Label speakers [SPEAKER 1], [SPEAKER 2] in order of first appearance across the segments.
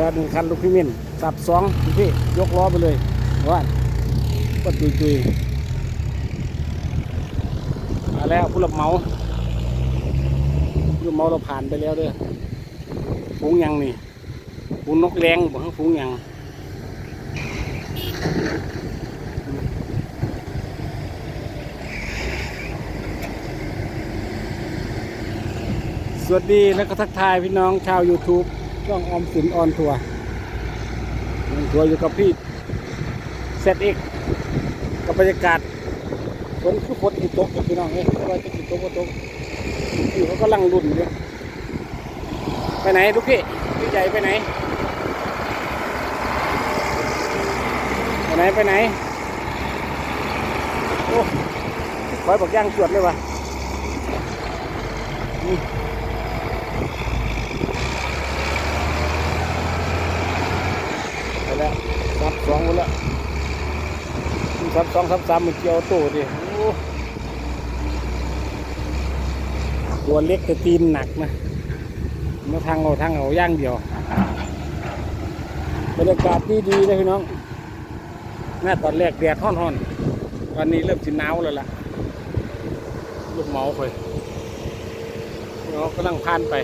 [SPEAKER 1] แล้วหนึ่งคันลูกพี่มินสับสองพี่ยกล้อไปเลยว่าก็ตุยตุยมาแล้วผู้รับเหมาผู้รับเหมาเราผ่านไปแล้วเด้อฝูงยังนี่ฝูงนกแรงบอกว่าฝูงยังสวัสดีแล้วก็ทักทายพี่น้องชาว YouTube ช่องออมสินออนทัวร์ทัวร์อยู่กับพี่เซตเอกกับบรรยากาศฝนคือฝนที่ตกอยู่พี่น้องเอ้ยว่าจะกี่ตกก็ตกอยู่เขากำลังรุ่นอยู่ไปไหนลูกพี่พี่ใหญ่ไปไหน ไปไหน ไปไหน โอ้คอยบอกย่างจวดเลยวะนี่ไปแล้วซับ สองหมดแล้วซับสองซับสามมันเกี่ยวตู้ดิตัวเล็กแต่ตีนหนักนะมาทางเอาทางเอาย่างเดียวบรรยากาศดีดีนะพี่น้องแม่ตอนแรกแดดฮ้อนๆตอนนี้เริ่มสิหนาวแล้วล่ะลูกเหมาไปเนากำลังผ่านไป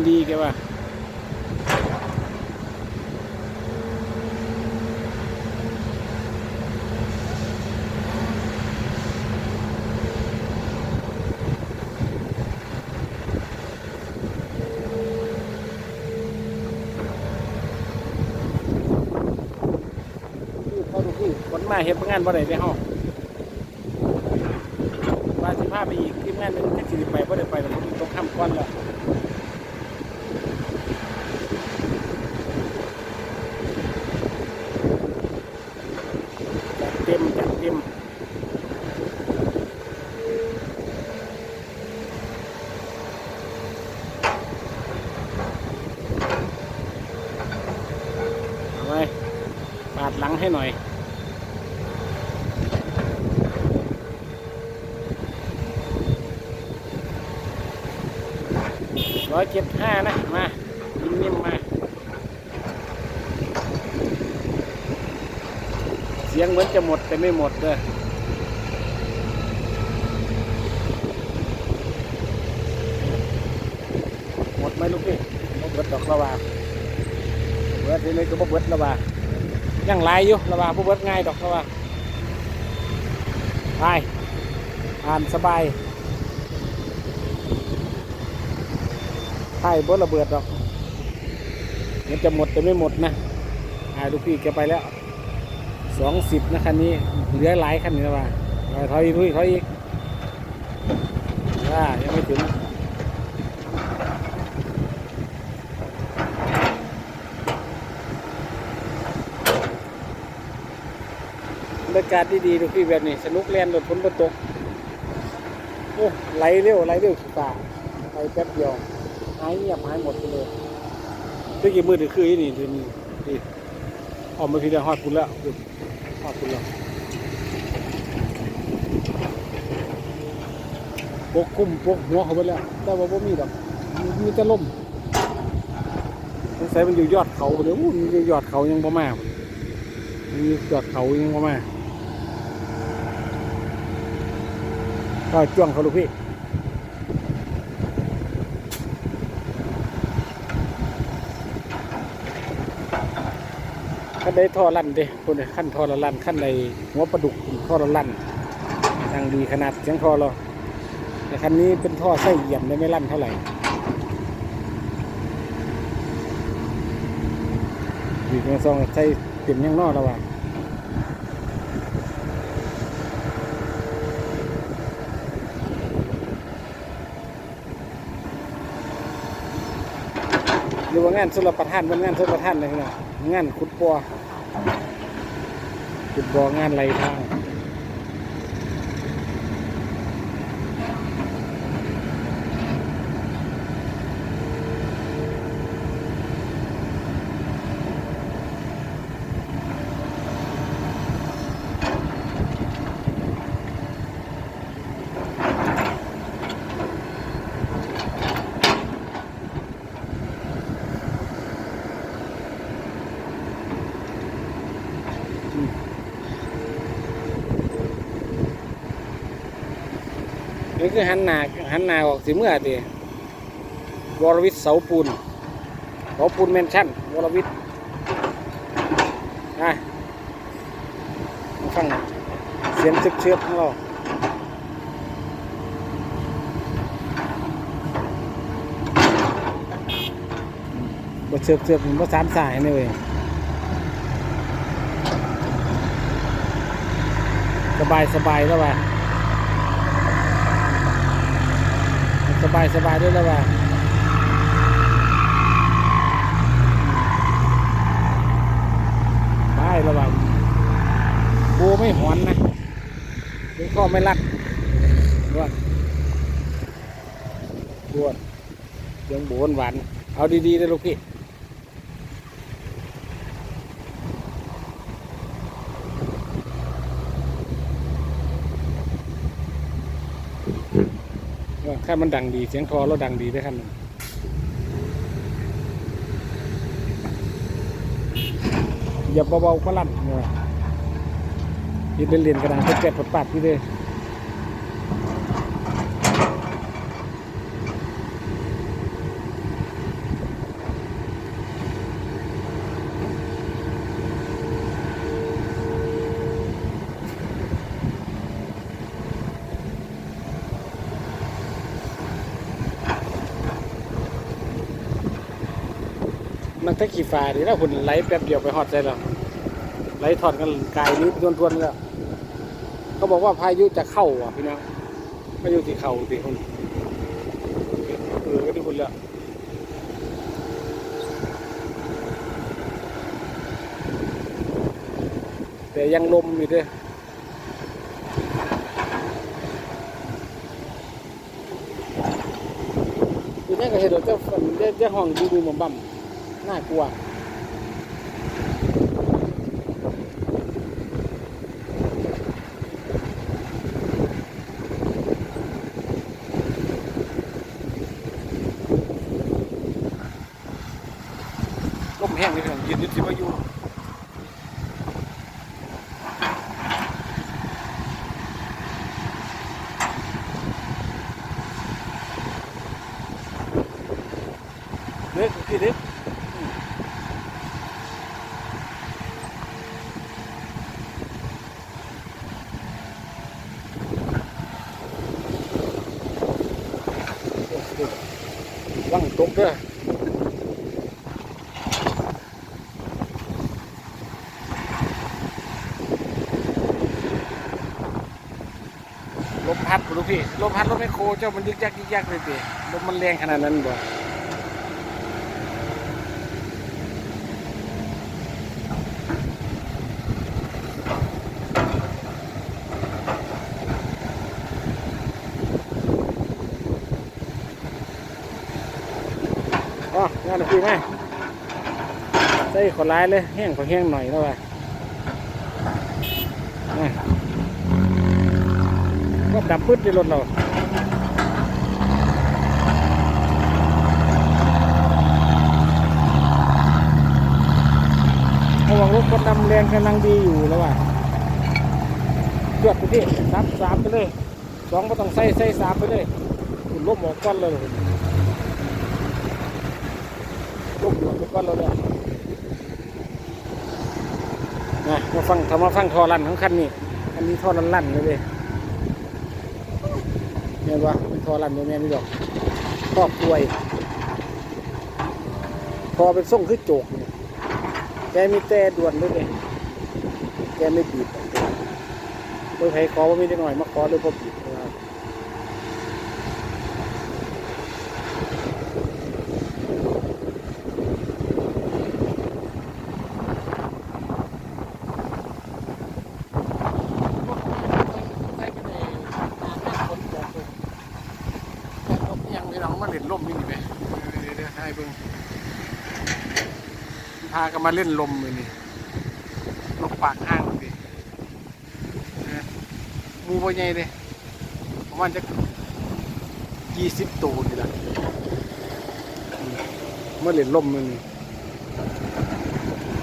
[SPEAKER 1] เย็นดีแกว่าเขาดูคือคนมาเห็นงานบ่ได้ได้ห้องว่าสิพาไปอีกทีมงานหนึงที่สิไปบ่ได้ไปแต่ผมต้องข้ามก้อนแล้วจัดเต็มจัดเต็มเอาไว้ปาดหลังให้หน่อย ร้อยเจ็ดห้านะ มานิ่มๆมา เสียงเหมือนจะหมดแต่ไม่หมดเลยหมดไหมลูกพี่บ่เบิดดอกละว่าเบิดนี่เลยก็บ่เบิดละว่ายังหลายอยู่ละว่าบ่เบิดง่ายดอกละว่าไปอ่านสบาย ไพ่บดระเบิดหรอกมันจะหมดแต่ไม่หมดนะอายลูกพี่แกไปแล้วสองสิบนะคันนี้เหลือหลายคันนี้แล้วว่าเอาถอยอีกถอยอีกถอยอีกว่ายังไม่ถึงบรรยากาศดีๆลูกพี่แบบนี้ สนุกเล่นรถฝนบนตกโอ้ไหลเร็วไหลเร็วสุดตาไปแป๊บเดียว หายเงียบหายหมดไปเลยตะกี้มือถือคือนี่เดี๋ยวนี้ดิออกมาพีเดียวฮอดคุณแล้วดูฮอดคุณแล้วปกคุ้มปกหัวเขาไปแล้ว แต่ว่าบ่มีดอกมีมีแต่ล่มสงสัยมันอยู่ยอดเขาเดี๋ยวมันอยู่ยอดเขายังบ่มามันอยู่ยอดเขายังบ่มาก็จ้วงเขาลูกพี่ ขั้นใดท่อลั่นเด้คนขั้นท่อละลั่นขั้นใดหัวปลาดุกท่อละลั่นดังดีขนาดเสียงท่อเราแต่คันนี้เป็นท่อไส้เหยี่ยมเลยไม่ลั่นเท่าไหร่ดีกว่าซองใส่เต็มยังนอกแล้วว่ะหรือว่างานสุรประทานเป็นงานสุรประทานเลยนะงานขุดปัว จุดบองานไรทาง นี่คือหันหนาหันหนาออกสิเมื่อติวรวิทย์เสาปูนเสาปูนแมนชั่นวรวิทย์อะฟังเสียงเชือบๆของเราบ่เชือบเชือบมันบ่สามสายนี่เว้ยสบายสบายแล้วว่ะ ส บายสบายด้วยแล้วว่าได้แล้วว่าบูไม่หอนนะถึงข้อไม่รัดดวดรวดยังบูนหวานเอาดีๆเลยลูกพี่ ว่าถ้ามันดังดีเสียงทอเราดังดีได้ขั้นหนึ่งอย่าเบาๆก็ลั่นเนี่ยยินเล่นๆกระดานเจ็บๆปัดๆพี่เล มันถ้าขี่ฟ้าดีแล้วหุ่นไหลแป๊บเดียวไปหอดใจแล้วไหลถอดกันกายนี้ทวนๆแล้วเขาบอกว่าพายุจะเข้าอะพี่น้องพายุที่เข้าสิคุณเออก็ที่คุณแล้วแต่ยังลมอยู่ด้วยทีนี้ก็เห็นว่าเจ้าฝนเจ้าห้องดูดูๆบ่ม น่ากลัวลมแห้งเลยครับยืนยึดสิมาอยู่เด็กพี่เด็กวังตกเด้อ ลม พัดลูกพี่ลมพัดรถไมคโครเจ้ามันยึกยักยึกยักเลยพี่ลมมันแรงขนาดนั้นบ่อ๋องานพี่ไหมใส่ขอร้ายเลยแห้งขอแห้งหน่อยแล้วว่ะอะ ก็ดับพืชในรถเราระว่างรถคนดำแรงกำลังดีอยู่แล้วว่ะจวดไปที่สามสามไปเลยสองก็ต้องใส่ใส่สามไปเลยคุณลบหมอกก้อนเลยลบหมอกก้อนเลยเนี่ยนะมาฟังทำมาฟังทอรันของคันนี้คันนี้ทอรันลั่นเลยเลย นว่ามันทอรันแม่นี่ดอกครอบครัวพอเป็นส่งคือโจกนี่แกมีแต่ด่วนเลยเลยแกไม่บีบโดยใครขอว่ามีได้หน่อยมาขอโดยพอบีบนะครับยังไม่ลองมาเล่นลมนี่นี่ไหมเดี๋ยวเดี๋ยวให้เบิ่ง พากันมาเล่นลมเลยนี่ลมปากห้างดิมูบ่ใหญ่เลยประมาณจะยี่สิบตัวนี่ละอืมมาเล่นลมมันนี่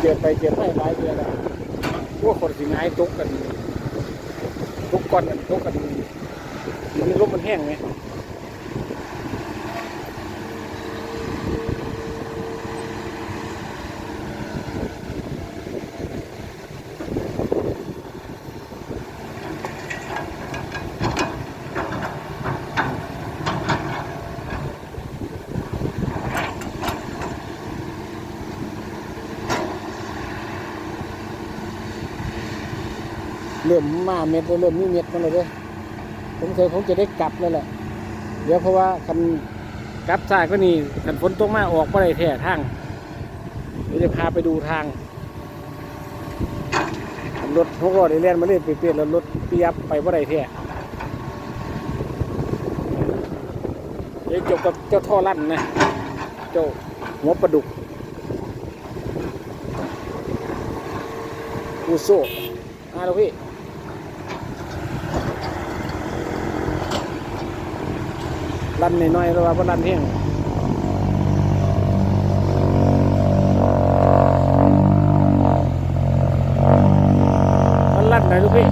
[SPEAKER 1] เกิดไปเกิดไปหลายเดือนแล้วพวกคนสิงหายตกกันตกก่อนกันตกกันนี้ลมมันแห้งไหม เริ่มมาเม็ดแล้วเริ่มมีเม็ดมาเลยเด้อผมเคยผมจะได้กลับแล้วแหละเดี๋ยวเพราะว่าคันกลับสายก็นี่คันฝนตกมาออกบ่ได้แท้ทางเดี๋ยวจะพาไปดูทางรถหกล้อได้เล่นมาเล่นเปลี่ยนแล้วรถเปียบไปบ่ได้แท้เดี๋ยวจบกับเจ้าท่อลั่นนะเจ้าหัวปลาดุกกูโซ่มาแล้วพี่ ลั่นน้อยๆแล้วว่าบ่ลั่นเพียงมันลั่นไหนลูกพี่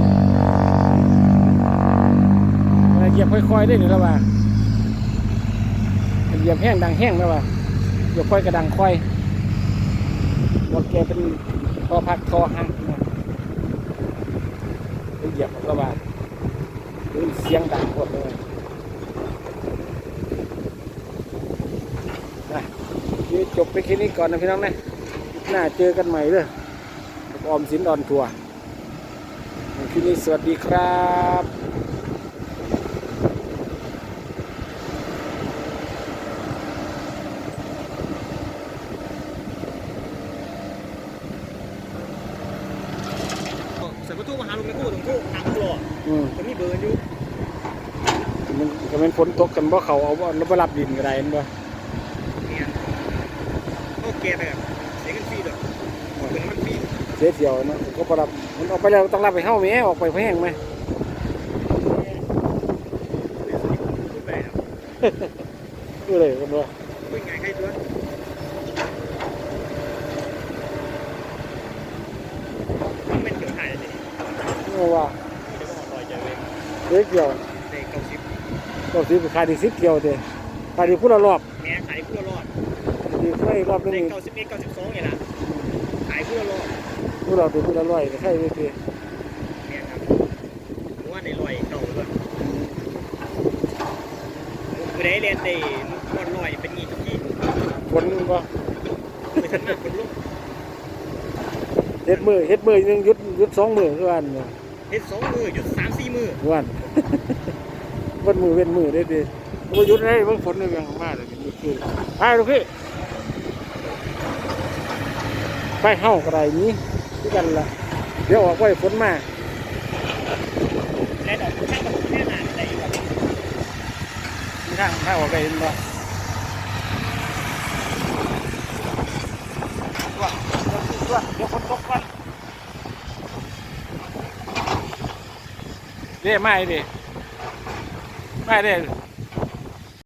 [SPEAKER 1] เหยียบค่อยๆได้นี่แล้วว่าเหยียบแห้งดังแห้งแล้วว่าเหยียบค่อยกระดังค่อยว่าแกเป็นทอพักทอหักนะเหยียบแล้วว่าเสียงดังหมดเลย เดี๋ยวจบไปแค่นี้ก่อนนะพี่น้องนะหน้าเจอกันใหม่เลยกับออมสินออนทัวร์คลิปนี้สวัสดีครับ
[SPEAKER 2] ใส่ประตูมาหาลุงไม่กู้ตรงตู้ทางตลอด
[SPEAKER 1] อืม
[SPEAKER 2] จะมีเบอร์อยู่
[SPEAKER 1] มันก็เป็นฝนตกกันบ่เขาเอาบ่แล้วบ่รับดินก็ได้เห็นบ่
[SPEAKER 2] เนี่ย โอเคไปแบบเสียเงินฟรีเลยเป็นมันฟรี
[SPEAKER 1] เสียเที่ยวเนาะก็บ่รับมันออกไปแล้วต้องรับไปเฮาแหมออกไปแพงไหม
[SPEAKER 2] เดี๋ยวสนิทพูดไปครับ
[SPEAKER 1] คือเลยกันบ่
[SPEAKER 2] คุยง่ายใครตัวมันเป็นเกี่ยวหายเลย
[SPEAKER 1] เพราะว่า
[SPEAKER 2] เดี๋ยวผมต่อยใจเลย
[SPEAKER 1] เสียเที่ยว
[SPEAKER 2] เด็กเก้าสิบ
[SPEAKER 1] ก็สิไปขายได้10เที่ยวเด้ขายได้พุ่นละรอบ
[SPEAKER 2] แม่ขายคู่รอด
[SPEAKER 1] ดีค่อยรอบนึ
[SPEAKER 2] เด็ก
[SPEAKER 1] ง
[SPEAKER 2] เก้าสิบเอ็ดเก้าสิบสองเนี่ยนะขายคู่รอด
[SPEAKER 1] พุ่นเราได้พุ่นละร้อยก็ใช่เด้อ
[SPEAKER 2] แม่ครับเพราะว่าในลอยเก่าเลยไม่ได้เรียนได้มอนลอยเป็นงี้ทุกที่
[SPEAKER 1] ฝนบ่
[SPEAKER 2] ไม่ทันมากคนลุก
[SPEAKER 1] เฮ็ดมือเฮ็ดมือหนึงหยุดหยุดสองมือคืออันเนี่ย
[SPEAKER 2] เฮ็ดสองมือหยุดสามสี่มือ
[SPEAKER 1] วันวันมือเว้นมือได้ดีมาหยุดได้เบิ่งฝนเลยยังมาเลยหยุดคือไปลูกพี่ ไปเฮาก็ได้นี้ที่กันละเดี๋ยวออกไปฝนมา
[SPEAKER 2] และดอกแค่กับแค่หนาได้อยู่ครับ
[SPEAKER 1] มีทางทางออกไปเห็นบ่ว่าว่าเดี๋ยวฝนตกกันเด้ไม่ดิไม่เด้